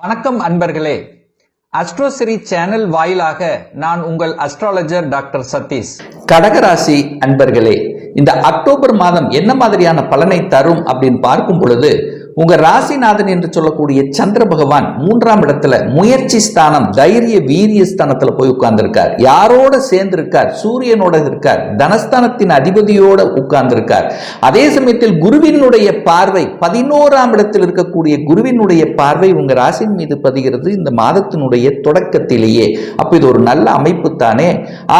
வணக்கம் அன்பர்களே. அஸ்ட்ரோசிரி சேனல் வாயிலாக நான் உங்கள் அஸ்ட்ராலஜர் டாக்டர் சதீஷ். கடகராசி அன்பர்களே இந்த அக்டோபர் மாதம் என்ன மாதிரியான பலனை தரும் அப்படின்னு பார்க்கும் பொழுது உங்க ராசிநாதன் என்று சொல்லக்கூடிய சந்திர பகவான் மூன்றாம் இடத்துல முயற்சி ஸ்தானம் தைரிய வீரிய ஸ்தானத்துல போய் உட்கார்ந்திருக்கார். யாரோட சேர்ந்து இருக்கார் சூரியனோட இருக்கார். தனஸ்தானத்தின் அதிபதியோட உட்கார்ந்திருக்கார். அதே சமயத்தில் குருவினுடைய பார்வை பதினோராம் இடத்தில் இருக்கக்கூடிய குருவினுடைய பார்வை உங்க ராசின் மீது பதிகிறது இந்த மாதத்தினுடைய தொடக்கத்திலேயே. அப்ப இது ஒரு நல்ல அமைப்பு தானே.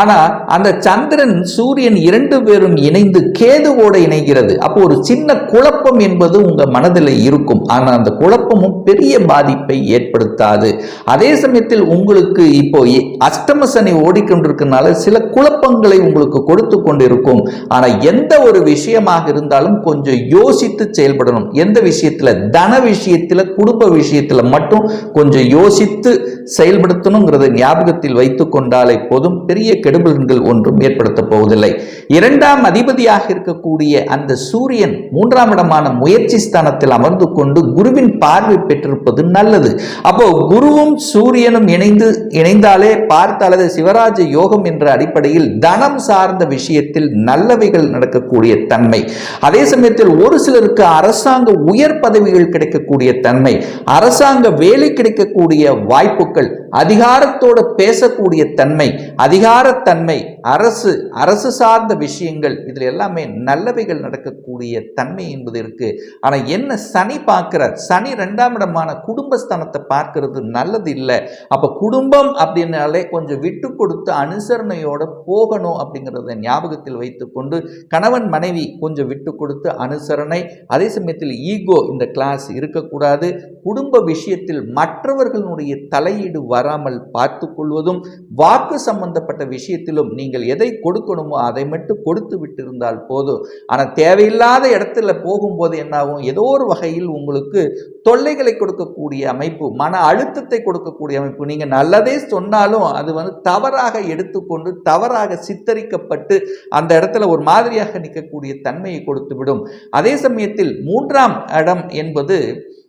ஆனா அந்த சந்திரன் சூரியன் இரண்டு பேரும் இணைந்து கேதுவோட இணைகிறது. அப்போ ஒரு சின்ன குழப்பம் என்பது உங்க மனதில் இருக்கும். ஆனால் அந்த குழப்பமும் பெரிய பாதிப்பை ஏற்படுத்தாது. அதே சமயத்தில் உங்களுக்கு இப்போ எ- அஷ்டம சனி ஓடிக்கொண்டிருக்கனால சில குழப்பங்களை உங்களுக்கு கொடுத்து கொண்டிருக்கும். ஆனால் எந்த ஒரு விஷயமாக இருந்தாலும் கொஞ்சம் யோசித்து செயல்படணும். எந்த விஷயத்துல? தன விஷயத்தில் குடும்ப விஷயத்துல மட்டும் கொஞ்சம் யோசித்து செயல்படுத்தணுங்கிறத ஞாபகத்தில் வைத்துக் கொண்டாலே போதும். பெரிய கெடுபலன்கள் ஒன்றும் ஏற்படுத்த போவதில்லை. இரண்டாம் அதிபதியாக இருக்கக்கூடிய அந்த சூரியன் மூன்றாம் இடமான முயற்சி ஸ்தானத்தில் அமர்ந்து கொண்டு குருவின் பார்வை பெற்றிருப்பது நல்லது. அப்போ குருவும் சூரியனும் இணைந்து இணைந்தாலே பார்த்தாலது சிவராஜ யோகம் என்ற அடிப்படையில் தனம் சார்ந்த விஷயத்தில் நல்லவைகள் நடக்கக்கூடிய தன்மை. அதே சமயத்தில் ஒரு சிலருக்கு அரசாங்க உயர் பதவிகள் கிடைக்கக்கூடிய தன்மை. அரசாங்க வேலை கிடைக்கக்கூடிய வாய்ப்புகள் அதிகாரத்தோட பேசக்கூடிய தன்மை அதிகாரத்தன்மை அரசு அரசு சார்ந்த விஷயங்கள் இதில் எல்லாமே நல்லவைகள் நடக்கக்கூடிய தன்மை என்பது இருக்குது ஆனால் என்ன சனி பார்க்கிறார்? சனி ரெண்டாம் இடமான குடும்பஸ்தானத்தை பார்க்கறது நல்லது இல்லை. அப்போ குடும்பம் அப்படின்னாலே கொஞ்சம் விட்டு கொடுத்து அனுசரணையோட போகணும் அப்படிங்கிறத ஞாபகத்தில் வைத்துக்கொண்டு கணவன் மனைவி கொஞ்சம் விட்டு கொடுத்து அனுசரணை அதே சமயத்தில் ஈகோ இந்த கிளாஸ் இருக்கக்கூடாது. குடும்ப விஷயத்தில் மற்றவர்களுடைய தலையீடு வராமல் பார்த்து கொள்வதும் வாக்கு சம்பந்தப்பட்ட விஷயத்திலும் நீங்கள் எதை கொடுக்கணுமோ அதை மட்டும் கொடுத்து விட்டிருந்தால் போதும். ஆனால் தேவையில்லாத இடத்துல போகும்போது என்னாகும்? ஏதோ ஒரு வகையில் உங்களுக்கு தொல்லைகளை கொடுக்கக்கூடிய அமைப்பு மன அழுத்தத்தை கொடுக்கக்கூடிய அமைப்பு. நீங்கள் நல்லதே சொன்னாலும் அது வந்து தவறாக எடுத்துக்கொண்டு தவறாக சித்தரிக்கப்பட்டு அந்த இடத்துல ஒரு மாதிரியாக நிற்கக்கூடிய தன்மையை கொடுத்து விடும் அதே சமயத்தில் மூன்றாம் இடம் என்பது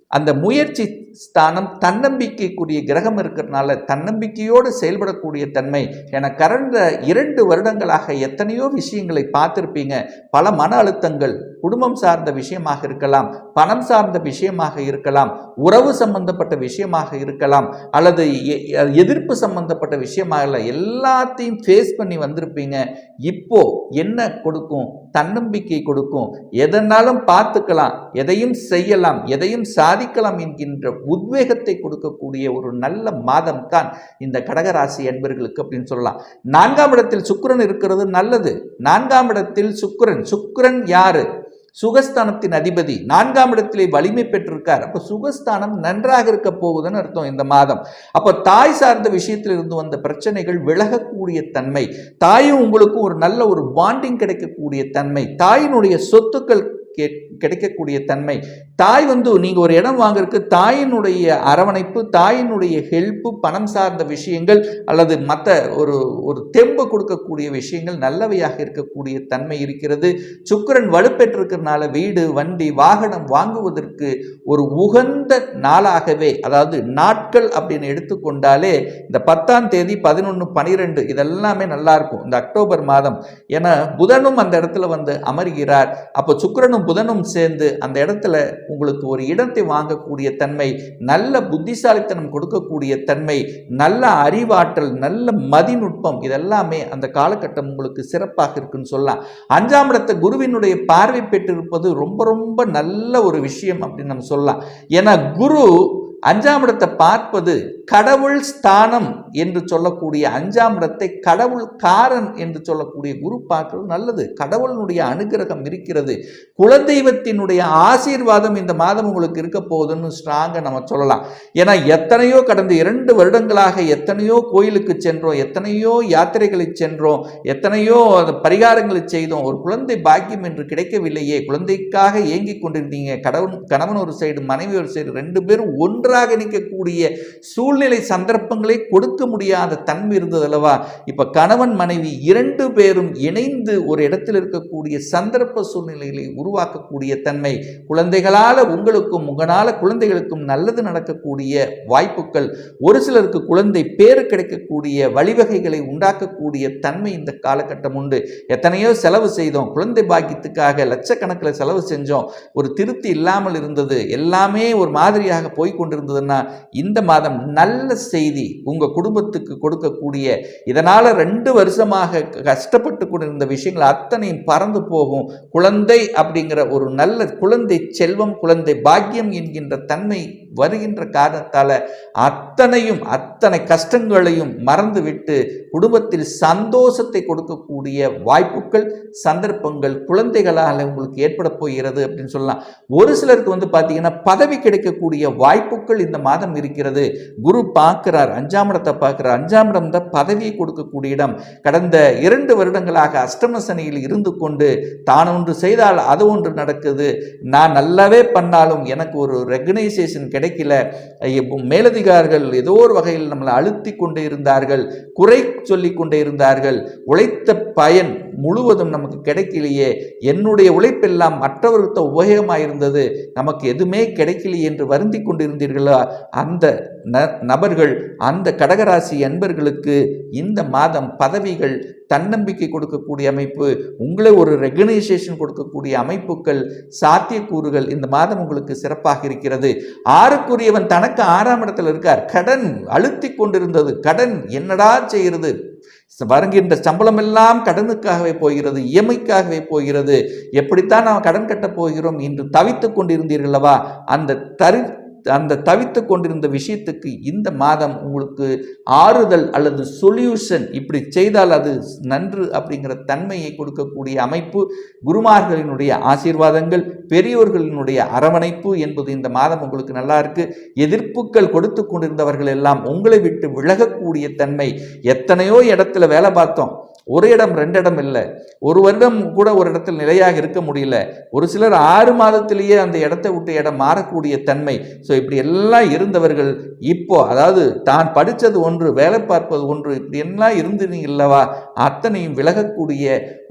அந்த முயற்சி ஸ்தானம் தன்னம்பிக்கைக்குரிய கிரகம் இருக்கிறதுனால தன்னம்பிக்கையோடு செயல்படக்கூடிய தன்மை. என கடந்த இரண்டு வருடங்களாக எத்தனையோ விஷயங்களை பார்த்துருப்பீங்க. பல மன அழுத்தங்கள் குடும்பம் சார்ந்த விஷயமாக இருக்கலாம் பணம் சார்ந்த விஷயமாக இருக்கலாம் உறவு சம்பந்தப்பட்ட விஷயமாக இருக்கலாம் அல்லது எ- எதிர்ப்பு சம்பந்தப்பட்ட விஷயமாக இல்லை எல்லாத்தையும் ஃபேஸ் பண்ணி வந்திருப்பீங்க. இப்போ என்ன கொடுக்கும்? தன்னம்பிக்கை கொடுக்கும். எதனாலும் பார்த்துக்கலாம் எதையும் செய்யலாம் எதையும் சாதிக்கலாம் என்கின்ற உத்வேகத்தை கொடுக்கக்கூடிய ஒரு நல்ல மாதம் தான் இந்த கடகராசி என்பர்களுக்கு அப்படின்னு சொல்லலாம். நான்காம் இடத்தில் சுக்கிரன் இருக்கிறது நல்லது. நான்காம் இடத்தில் சுக்கரன். சுக்கரன் யாரு? சுகஸ்தானத்தின் அதிபதி நான்காம் இடத்திலே வலிமை பெற்றிருக்கார். அப்போ சுகஸ்தானம் நன்றாக இருக்க போகுதுன்னு அர்த்தம் இந்த மாதம். அப்போ தாய் சார்ந்த விஷயத்தில் இருந்து வந்த பிரச்சனைகள் விலகக்கூடிய தன்மை தாயும் உங்களுக்கும் ஒரு நல்ல ஒரு பாண்டிங் கிடைக்கக்கூடிய தன்மை தாயினுடைய சொத்துக்கள் கிடைக்கக்கூடிய தன்மை. தாய் வந்து நீங்க ஒரு இடம் வாங்குறதுக்கு தாயினுடைய அரவணைப்பு தாயினுடைய ஹெல்ப்பு பணம் சார்ந்த விஷயங்கள் அல்லது மற்ற ஒரு ஒரு தெம்பு கொடுக்கக்கூடிய விஷயங்கள் நல்லவையாக இருக்கக்கூடிய தன்மை இருக்கிறது. சுக்கிரன் வலுப்பெற்றிருக்கிறதுனால வீடு வண்டி வாகனம் வாங்குவதற்கு ஒரு உகந்த நாளாகவே அதாவது நாட்கள் அப்படின்னு எடுத்துக்கொண்டாலே இந்த பத்தாம் தேதி பதினொன்று பனிரெண்டு இதெல்லாமே நல்லா இருக்கும். இந்த அக்டோபர் மாதம். ஏன்னா புதனும் அந்த இடத்துல வந்து அமர்கிறார். அப்போ சுக்கரனும் புதனும் சேர்ந்து அந்த இடத்துல உங்களுக்கு ஒரு இடத்தை வாங்கக்கூடிய தன்மை நல்ல புத்திசாலித்தனம் கொடுக்கக்கூடிய தன்மை நல்ல அறிவாற்றல் நல்ல மதிநுட்பம் இதெல்லாமே அந்த காலகட்டம் உங்களுக்கு சிறப்பாக இருக்குன்னு சொல்லலாம். அஞ்சாம் இடத்த குருவினுடைய பார்வை பெற்றிருப்பது ரொம்ப ரொம்ப நல்ல ஒரு விஷயம் அப்படின்னு நம்ம சொல்லலாம். ஏன்னா குரு அஞ்சாம் இடத்தை பார்ப்பது கடவுள் ஸ்தானம் என்று சொல்லக்கூடிய அஞ்சாம் இடத்தை கடவுள் காரன் என்று சொல்லக்கூடிய குரு பார்க்கிறது நல்லது. கடவுளினுடைய அனுகிரகம் இருக்கிறது. குலதெய்வத்தினுடைய ஆசீர்வாதம் இந்த மாதம் உங்களுக்கு இருக்க போகுதுன்னு ஸ்ட்ராங்காக நம்ம சொல்லலாம். ஏன்னா எத்தனையோ கடந்த இரண்டு வருடங்களாக எத்தனையோ கோயிலுக்கு சென்றோம் எத்தனையோ யாத்திரைகளை சென்றோம் எத்தனையோ பரிகாரங்களை செய்தோம். ஒரு குழந்தை பாக்கியம் என்று கிடைக்கவில்லையே. குழந்தைக்காக ஏங்கிக் கொண்டிருந்தீங்க. கடவுள் கணவன் ஒரு சைடு மனைவி ஒரு சைடு ரெண்டு பேரும் ஒன்று ஒன்றாக நிற்கக்கூடிய சூழ்நிலை சந்தர்ப்பங்களை கொடுக்க முடியாத தன்மை இருந்தது அல்லவா? இப்ப கணவன் மனைவி இரண்டு பேரும் இணைந்து ஒரு இடத்தில் இருக்கக்கூடிய சந்தர்ப்ப சூழ்நிலைகளை உருவாக்கக்கூடிய தன்மை குழந்தைகளால உங்களுக்கும் உங்களால குழந்தைகளுக்கும் நல்லது நடக்கக்கூடிய வாய்ப்புகள் ஒரு சிலருக்கு குழந்தை பேர் கிடைக்கக்கூடிய வழிவகைகளை உண்டாக்கக்கூடிய தன்மை இந்த காலகட்டம் உண்டு. எத்தனையோ செலவு செய்தோம் குழந்தை பாக்கியத்துக்காக லட்சக்கணக்கில் செலவு செஞ்சோம் ஒரு திருப்தி இல்லாமல் இருந்தது எல்லாமே ஒரு மாதிரியாக போய்கொண்டு இருந்ததுன்னா இந்த மாதம் நல்ல செய்தி உங்க குடும்பத்துக்கு கொடுக்கக்கூடிய இதனால ரெண்டு வருஷமாக கஷ்டப்பட்டு கொண்டிருந்த விஷயங்கள் அத்தனையும் பறந்து போகும். குழந்தை அப்படிங்கிற ஒரு நல்ல குழந்தை செல்வம் குழந்தை பாக்கியம் என்கின்ற தன்மை வருகின்ற காரணத்தால் அத்தனையும் அத்தனை கஷ்டங்களையும் மறந்துவிட்டு குடும்பத்தில் சந்தோஷத்தை கொடுக்கக்கூடிய வாய்ப்புகள் சந்தர்ப்பங்கள் குழந்தைகளால் உங்களுக்கு ஏற்பட போகிறது அப்படின்னு சொல்லலாம். ஒரு சிலருக்கு வந்து பார்த்தீங்கன்னா பதவி கிடைக்கக்கூடிய வாய்ப்புகள் இந்த மாதம் இருக்கிறது. குரு பார்க்கிறார் அஞ்சாம் இடத்தை பார்க்கிறார். அஞ்சாம் இடம் தான் பதவியை கொடுக்கக்கூடிய இடம். கடந்த இரண்டு வருடங்களாக அஷ்டம சனியில் இருந்து கொண்டு தான் ஒன்று செய்தால் அது ஒன்று நடக்குது. நான் நல்லாவே பண்ணாலும் எனக்கு ஒரு ரெகனைசேஷன் கிடைக்கல. மேலதிகாரிகள் ஏதோ ஒரு வகையில் நம்மளை அழுத்தி கொண்டே இருந்தார்கள் குறை சொல்லி கொண்டே இருந்தார்கள். உழைத்த பயன் முழுவதும் நமக்கு கிடைக்கலையே. என்னுடைய உழைப்பெல்லாம் மற்றவருக்கு உபயோகமாக இருந்தது நமக்கு எதுவுமே கிடைக்கலையே என்று வருந்தி கொண்டிருந்தீர்களா? அந்த ந- நபர்கள் அந்த கடகராசி அன்பர்களுக்கு இந்த மாதம் பதவிகள் தன்னம்பிக்கை கொடுக்கக்கூடிய அமைப்பு உங்களை ஒரு ரெகனைசேஷன் கொடுக்கக்கூடிய அமைப்புகள் சாத்தியக்கூறுகள் இந்த மாதம் உங்களுக்கு சிறப்பாக இருக்கிறது. ஆறுக்குரியவன் தனக்கு ஆறாம் இடத்துல இருக்கார். கடன் அழுத்தி கொண்டிருந்தது. கடன் என்னடா செய்கிறது? வருகின்ற சம்பளம் எல்லாம் கடனுக்காகவே போகிறது இஎம்ஐக்காகவே போகிறது. எப்படித்தான் நாம் கடன் கட்டப் போகிறோம் என்று தவித்துக் கொண்டிருந்தீர்களவா அந்த தரி அந்த தவித்து கொண்டிருந்த விஷயத்துக்கு இந்த மாதம் உங்களுக்கு ஆறுதல் அல்லது சொல்யூஷன் இப்படி செய்தால் அது நன்று அப்படிங்கிற தன்மையை கொடுக்கக்கூடிய அமைப்பு குருமார்களினுடைய ஆசீர்வாதங்கள் பெரியோர்களினுடைய அரவணைப்பு என்பது இந்த மாதம் உங்களுக்கு நல்லா இருக்கு. எதிர்ப்புகள் கொடுத்து கொண்டிருந்தவர்கள் எல்லாம் உங்களை விட்டு விலகக்கூடிய தன்மை. எத்தனையோ இடத்துல வேலை பார்த்தோம். ஒரு இடம் ரெண்டு இடம் இல்லை. ஒரு வருடம் கூட ஒரு இடத்தில் நிலையாக இருக்க முடியல. ஒரு சிலர் ஆறு மாதத்திலேயே அந்த இடத்தை விட்டு இடம் மாறக்கூடிய தன்மை. ஸோ இப்படி எல்லாம் இருந்தவர்கள் இப்போ அதாவது தான் படித்தது ஒன்று வேலை பார்ப்பது ஒன்று இப்படி எல்லாம் இருந்தீங்க இல்லவா அத்தனையும் விலகக்கூடிய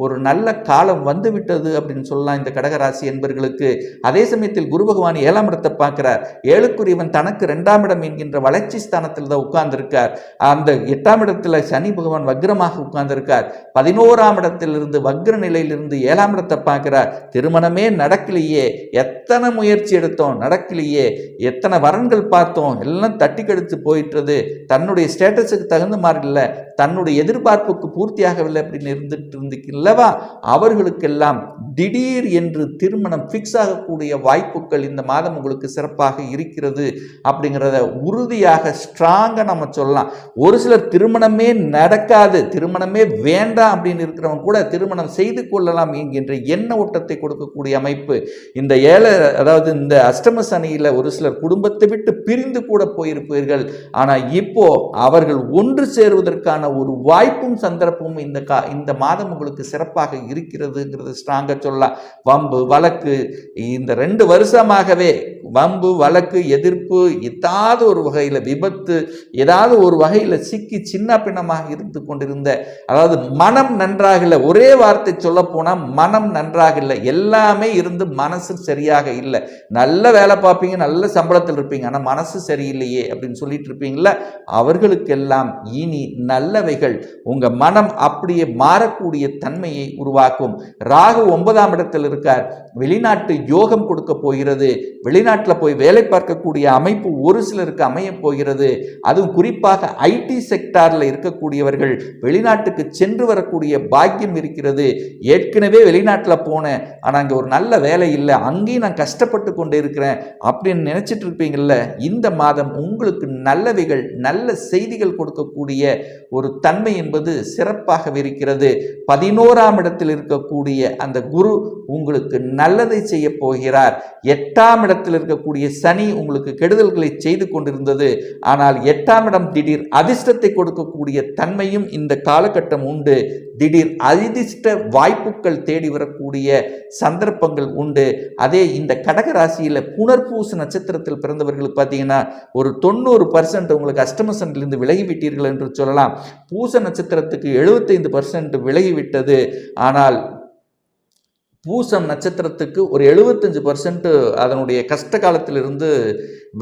ஒரு நல்ல காலம் வந்துவிட்டது அப்படின்னு சொல்லலாம் இந்த கடகராசி என்பர்களுக்கு. அதே சமயத்தில் குரு பகவான் ஏழாம் இடத்தை பார்க்கிறார். ஏழுக்குரியவன் தனக்கு ரெண்டாம் இடம் என்கின்ற வளர்ச்சி ஸ்தானத்தில் தான் உட்கார்ந்திருக்கார். அந்த எட்டாம் இடத்துல சனி பகவான் வக்ரமாக உட்கார்ந்திருக்கார். பதினோராம் இடத்திலிருந்து வக்ர நிலையிலிருந்து ஏழாம் இடத்தை பார்க்கிறார் திருமணமே நடக்கலையே. எத்தனை முயற்சி எடுத்தோம்? நடக்கலையே. எத்தனை வரன்கள் பார்த்தோம்? எல்லாம் தட்டி கெடுத்து போயிட்டுறது. தன்னுடைய ஸ்டேட்டஸுக்கு தகுந்த மாதிரி இல்லை. தன்னுடைய எதிர்பார்ப்புக்கு பூர்த்தியாகவில்லை அப்படின்னு இருந்துட்டு இருந்துக்கில்லவா அவர்களுக்கெல்லாம் திடீர் என்று திருமணம் ஃபிக்ஸ் ஆகக்கூடிய வாய்ப்புகள் இந்த மாதம் உங்களுக்கு சிறப்பாக இருக்கிறது அப்படிங்கிறத உறுதியாக ஸ்ட்ராங்காக நம்ம சொல்லலாம். ஒரு சிலர் திருமணமே நடக்காது. திருமணமே வேண்டாம் அப்படின்னு இருக்கிறவங்க கூட திருமணம் செய்து கொள்ளலாம் என்கின்ற எண்ண ஓட்டத்தை கொடுக்கக்கூடிய அமைப்பு இந்த ஏழை அதாவது இந்த அஷ்டம சனியில் ஒரு சிலர் குடும்பத்தை விட்டு பிரிந்து கூட போயிருப்பீர்கள். ஆனால் இப்போ அவர்கள் ஒன்று சேருவதற்கான ஒரு வாய்ப்பும் சந்தர்ப்பமும் இந்த கா இந்த மாதம் உங்களுக்கு சிறப்பாக இருக்கிறதுங்கிறது ஸ்ட்ராங்காக சொல்லலாம். வம்பு வழக்கு இந்த ரெண்டு வருஷமாகவே வம்பு வழக்கு எதிர்ப்பு ஏதாவது ஒரு வகையில் விபத்து ஏதாவது ஒரு வகையில் சிக்கி சின்ன பின்னமாக இருந்து கொண்டிருந்த அதாவது மனம் நன்றாக இல்லை ஒரே வார்த்தை சொல்ல போனால் மனம் நன்றாக இல்லை எல்லாமே இருந்து மனசு சரியாக இல்லை. நல்ல வேலை பார்ப்பீங்க நல்ல சம்பளத்தில் இருப்பீங்க ஆனால் மனசு சரியில்லையே அப்படின்னு சொல்லிட்டு இருப்பீங்களா அவர்களுக்கெல்லாம் இனி நல்லவைகள் உங்கள் மனம் அப்படியே மாறக்கூடிய தன்மையை உருவாக்கும். ராகு ஒன்பதாம் இடத்தில் இருக்கார். வெளிநாட்டு யோகம் கொடுக்க போகிறது. வெளிநாட்டில் போய் வேலை பார்க்கக்கூடிய அமைப்பு ஒரு சிலருக்கு அமைய போகிறது. அதுவும் குறிப்பாக ஐடி செக்டாரில் இருக்கக்கூடியவர்கள் வெளிநாட்டுக்கு சென்று வரக்கூடிய பாக்கியம் இருக்கிறது. ஏற்கனவே வெளிநாட்டில் போனேன். ஆனால் அங்கே ஒரு நல்ல வேலை இல்லை. அங்கேயும் நான் கஷ்டப்பட்டு கொண்டு இருக்கிறேன் அப்படின்னு நினைச்சிட்டு இருப்பீங்கள்ல இந்த மாதம் உங்களுக்கு நல்லவைகள் நல்ல செய்திகள் கொடுக்கக்கூடிய ஒரு தன்மை என்பது சிறப்பாக இருக்கிறது. பதினோராம் இடத்தில் இருக்கக்கூடிய அந்த குரு உங்களுக்கு நல்லதை செய்ய போகிறார். எட்டாம் இடத்தில் இருக்கக்கூடிய சனி உங்களுக்கு கெடுதல்களை செய்து கொண்டிருந்தது. ஆனால் எட்டாம் இடம் திடீர் அதிர்ஷ்டத்தை கொடுக்கக்கூடிய தன்மையும் இந்த காலகட்டம் உண்டு. திடீர் அதிர்ஷ்ட வாய்ப்புகள் தேடி வரக்கூடிய சந்தர்ப்பங்கள் உண்டு. அதே இந்த கடக ராசியில் புனர்பூச நட்சத்திரத்தில் பிறந்தவர்களுக்கு பார்த்தீங்கன்னா ஒரு தொண்ணூறு பர்சன்ட் உங்களுக்கு அஷ்டமசனிலிருந்து விலகிவிட்டீர்கள் என்று சொல்லலாம். பூச நட்சத்திரத்துக்கு எழுபத்தைந்து பர்சன்ட் விலகிவிட்டது. ஆனால் பூசம் நட்சத்திரத்துக்கு ஒரு எழுபத்தஞ்சு பர்சன்ட் அதனுடைய கஷ்ட காலத்திலிருந்து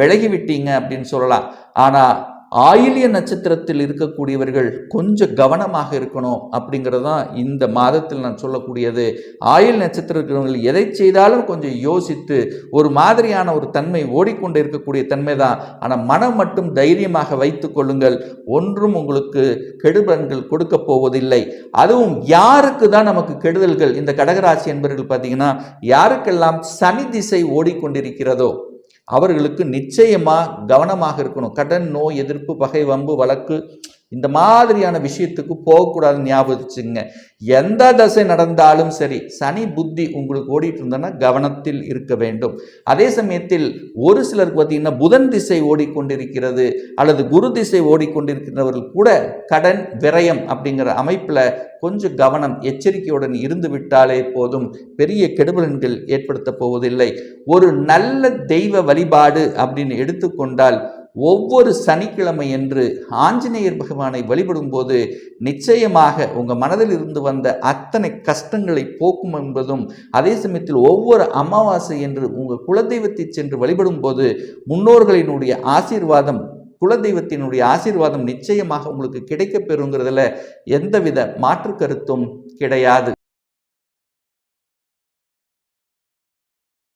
விலகி விட்டீங்க அப்படின்னு சொல்லலாம். ஆனால் ஆயிலிய நட்சத்திரத்தில் இருக்கக்கூடியவர்கள் கொஞ்சம் கவனமாக இருக்கணும் அப்படிங்கிறது தான் இந்த மாதத்தில் நான் சொல்லக்கூடியது. ஆயில் நட்சத்திரம் இருக்கிறவர்கள் எதை செய்தாலும் கொஞ்சம் யோசித்து ஒரு மாதிரியான ஒரு தன்மை ஓடிக்கொண்டு இருக்கக்கூடிய தன்மை தான். ஆனால் மனம் மட்டும் தைரியமாக வைத்து கொள்ளுங்கள். ஒன்றும் உங்களுக்கு கெடுபலன்கள் கொடுக்க போவதில்லை. அதுவும் யாருக்கு தான் நமக்கு கெடுதல்கள்? இந்த கடகராசி என்பவர்கள் பார்த்தீங்கன்னா யாருக்கெல்லாம் சனி திசை ஓடிக்கொண்டிருக்கிறதோ அவர்களுக்கு நிச்சயமாக கவனமாக இருக்கணும். கடன் நோய் எதிர்ப்பு பகை வம்பு வழக்கு இந்த மாதிரியான விஷயத்துக்கு போகக்கூடாதுன்னு ஞாபகம் எந்த தசை நடந்தாலும் சரி சனி புத்தி உங்களுக்கு ஓடிட்டு இருந்தோன்னா கவனத்தில் இருக்க வேண்டும். அதே சமயத்தில் ஒரு சிலருக்கு பார்த்தீங்கன்னா புதன் திசை ஓடிக்கொண்டிருக்கிறது அல்லது குரு திசை ஓடிக்கொண்டிருக்கிறவர்கள் கூட கடன் விரயம் அப்படிங்கிற அமைப்பில் கொஞ்சம் கவனம் எச்சரிக்கையுடன் இருந்து விட்டாலே போதும். பெரிய கெடுபலன்கள் ஏற்படுத்த போவதில்லை. ஒரு நல்ல தெய்வ வழிபாடு அப்படின்னு எடுத்துக்கொண்டால் ஒவ்வொரு சனிக்கிழமை என்று ஆஞ்சநேயர் பகவானை வழிபடும் போது நிச்சயமாக உங்கள் மனதில் இருந்து வந்த அத்தனை கஷ்டங்களை போக்கும் என்பதும் அதே சமயத்தில் ஒவ்வொரு அமாவாசை என்று உங்கள் குலதெய்வத்தை சென்று வழிபடும் போது முன்னோர்களினுடைய ஆசீர்வாதம் குலதெய்வத்தினுடைய ஆசீர்வாதம் நிச்சயமாக உங்களுக்கு கிடைக்கப்பெறுங்கிறதுல எந்தவித மாற்று கருத்தும் கிடையாது.